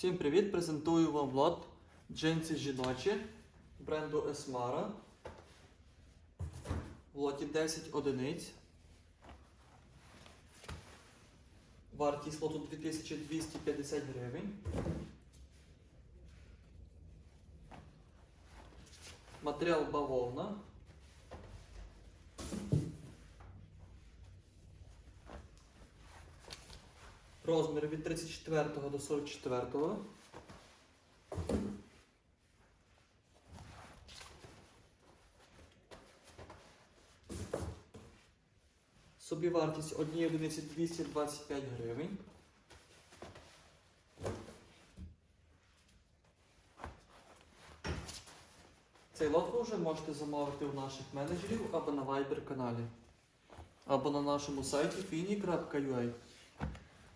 Всім привіт! Презентую вам лот джинси жіночі бренду Esmara. В лоті 10 одиниць. Вартість лоту 2250 гривень. Матеріал бавовна. Розмір від 34 до 44. Собівартість однієї одиниці 225 гривень. Цей лот ви вже можете замовити у наших менеджерів або на Viber каналі, або на нашому сайті fini.ua.